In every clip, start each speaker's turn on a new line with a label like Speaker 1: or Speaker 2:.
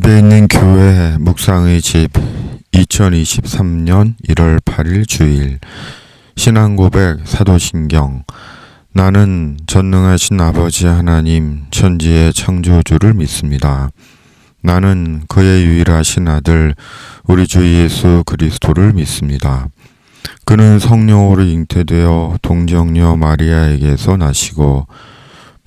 Speaker 1: 집에 있는 교회 묵상의 집 2023년 1월 8일 주일 신앙 고백 사도신경 나는 전능하신 아버지 하나님 천지의 창조주를 믿습니다. 나는 그의 유일하신 아들 우리 주 예수 그리스도를 믿습니다. 그는 성령으로 잉태되어 동정녀 마리아에게서 나시고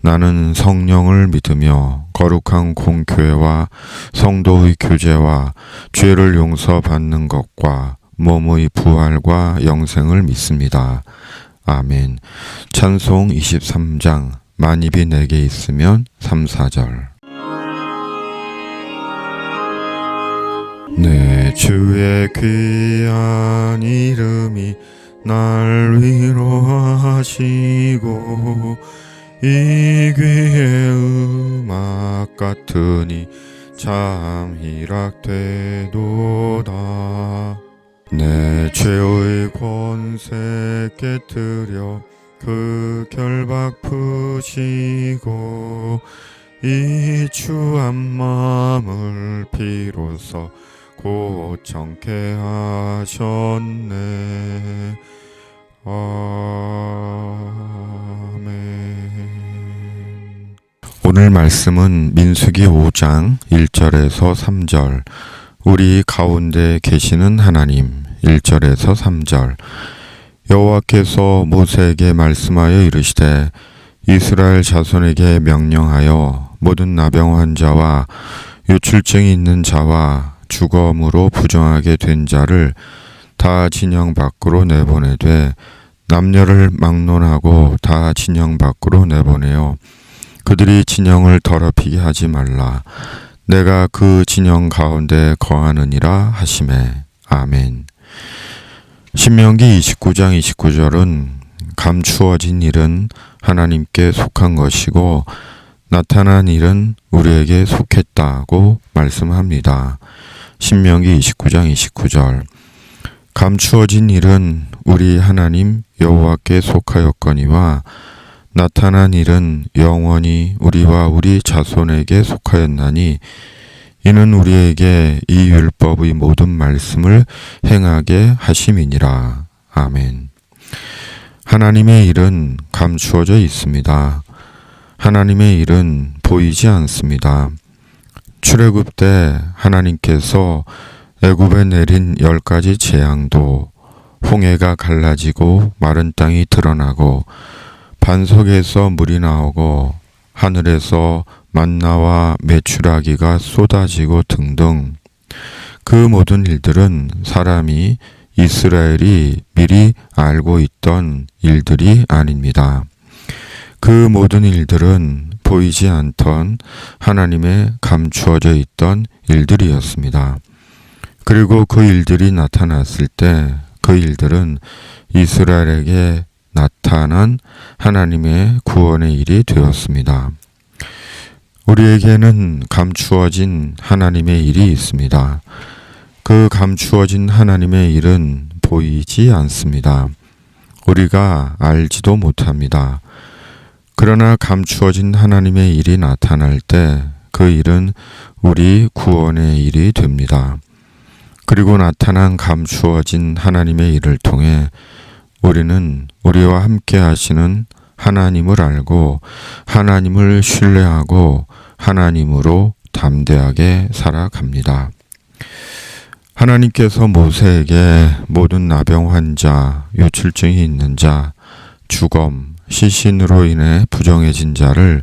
Speaker 1: 나는 성령을 믿으며 거룩한 공교회와 성도의 교제와 죄를 용서받는 것과 몸의 부활과 영생을 믿습니다. 아멘. 찬송 23장 만입이 내게 있으면 3, 4절 내 주의 귀한 이름이 날 위로하시고 이 귀의 음악 같으니 참 희락되도다. 내 죄의 권세 깨뜨려 그 결박 푸시고 이 추한 마음을 비로소 고청케 하셨네. 아 오늘 말씀은 민수기 5장 1절에서 3절, 우리 가운데 계시는 하나님 1절에서 3절, 여호와께서 모세에게 말씀하여 이르시되 이스라엘 자손에게 명령하여 모든 나병 환자와 요출증이 있는 자와 주검으로 부정하게 된 자를 다 진영 밖으로 내보내되 남녀를 막론하고 다 진영 밖으로 내보내어 그들이 진영을 더럽히게 하지 말라. 내가 그 진영 가운데 거하느니라 하심에 아멘. 신명기 29장 29절은 감추어진 일은 하나님께 속한 것이고 나타난 일은 우리에게 속했다고 말씀합니다. 신명기 29장 29절 감추어진 일은 우리 하나님 여호와께 속하였거니와 나타난 일은 영원히 우리와 우리 자손에게 속하였나니 이는 우리에게 이 율법의 모든 말씀을 행하게 하심이니라. 아멘. 하나님의 일은 감추어져 있습니다. 하나님의 일은 보이지 않습니다. 출애굽 때 하나님께서 애굽에 내린 열 가지 재앙도 홍해가 갈라지고 마른 땅이 드러나고 반석에서 물이 나오고 하늘에서 만나와 메추라기가 쏟아지고 등등 그 모든 일들은 사람이 이스라엘이 미리 알고 있던 일들이 아닙니다. 그 모든 일들은 보이지 않던 하나님의 감추어져 있던 일들이었습니다. 그리고 그 일들이 나타났을 때 그 일들은 이스라엘에게 나타난 하나님의 구원의 일이 되었습니다. 우리에게는 감추어진 하나님의 일이 있습니다. 그 감추어진 하나님의 일은 보이지 않습니다. 우리가 알지도 못합니다. 그러나 감추어진 하나님의 일이 나타날 때 그 일은 우리 구원의 일이 됩니다. 그리고 나타난 감추어진 하나님의 일을 통해 우리는 우리와 함께 하시는 하나님을 알고 하나님을 신뢰하고 하나님으로 담대하게 살아갑니다. 하나님께서 모세에게 모든 나병 환자, 요출증이 있는 자, 주검, 시신으로 인해 부정해진 자를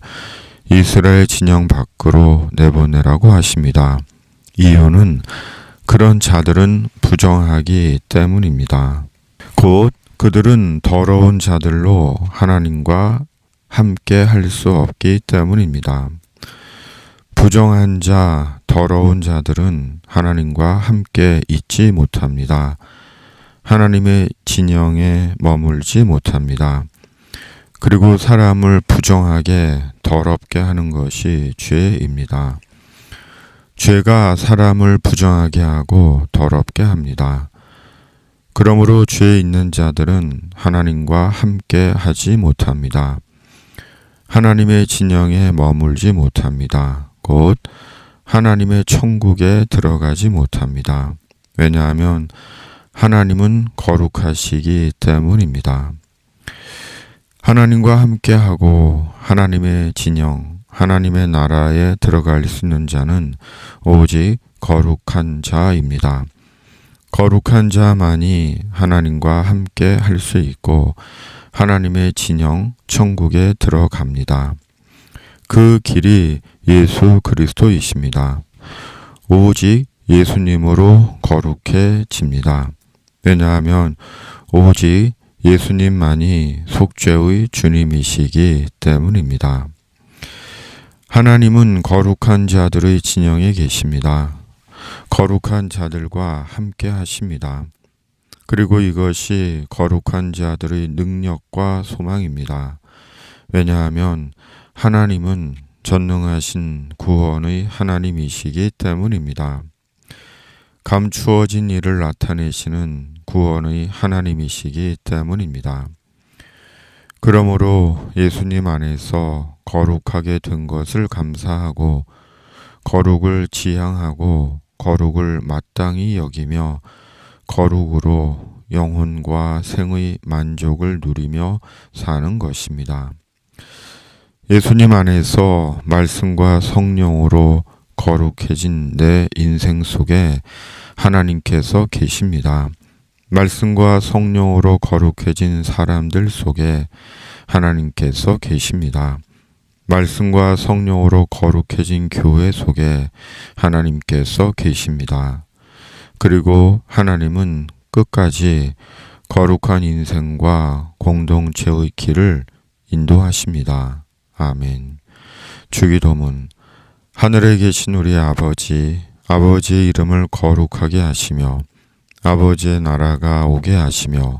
Speaker 1: 이스라엘 진영 밖으로 내보내라고 하십니다. 이유는 그런 자들은 부정하기 때문입니다. 곧 그들은 더러운 자들로 하나님과 함께 할 수 없기 때문입니다. 부정한 자, 더러운 자들은 하나님과 함께 있지 못합니다. 하나님의 진영에 머물지 못합니다. 그리고 사람을 부정하게 더럽게 하는 것이 죄입니다. 죄가 사람을 부정하게 하고 더럽게 합니다. 그러므로 죄 있는 자들은 하나님과 함께 하지 못합니다. 하나님의 진영에 머물지 못합니다. 곧 하나님의 천국에 들어가지 못합니다. 왜냐하면 하나님은 거룩하시기 때문입니다. 하나님과 함께하고 하나님의 진영, 하나님의 나라에 들어갈 수 있는 자는 오직 거룩한 자입니다. 거룩한 자만이 하나님과 함께 할 수 있고 하나님의 진영, 천국에 들어갑니다. 그 길이 예수 그리스도이십니다. 오직 예수님으로 거룩해집니다. 왜냐하면 오직 예수님만이 속죄의 주님이시기 때문입니다. 하나님은 거룩한 자들의 진영에 계십니다. 거룩한 자들과 함께 하십니다. 그리고 이것이 거룩한 자들의 능력과 소망입니다. 왜냐하면 하나님은 전능하신 구원의 하나님이시기 때문입니다. 감추어진 일을 나타내시는 구원의 하나님이시기 때문입니다. 그러므로 예수님 안에서 거룩하게 된 것을 감사하고 거룩을 지향하고 거룩을 마땅히 여기며 거룩으로 영혼과 생의 만족을 누리며 사는 것입니다. 예수님 안에서 말씀과 성령으로 거룩해진 내 인생 속에 하나님께서 계십니다. 말씀과 성령으로 거룩해진 사람들 속에 하나님께서 계십니다. 말씀과 성령으로 거룩해진 교회 속에 하나님께서 계십니다. 그리고 하나님은 끝까지 거룩한 인생과 공동체의 길을 인도하십니다. 아멘. 주기도문 하늘에 계신 우리 아버지 아버지의 이름을 거룩하게 하시며 아버지의 나라가 오게 하시며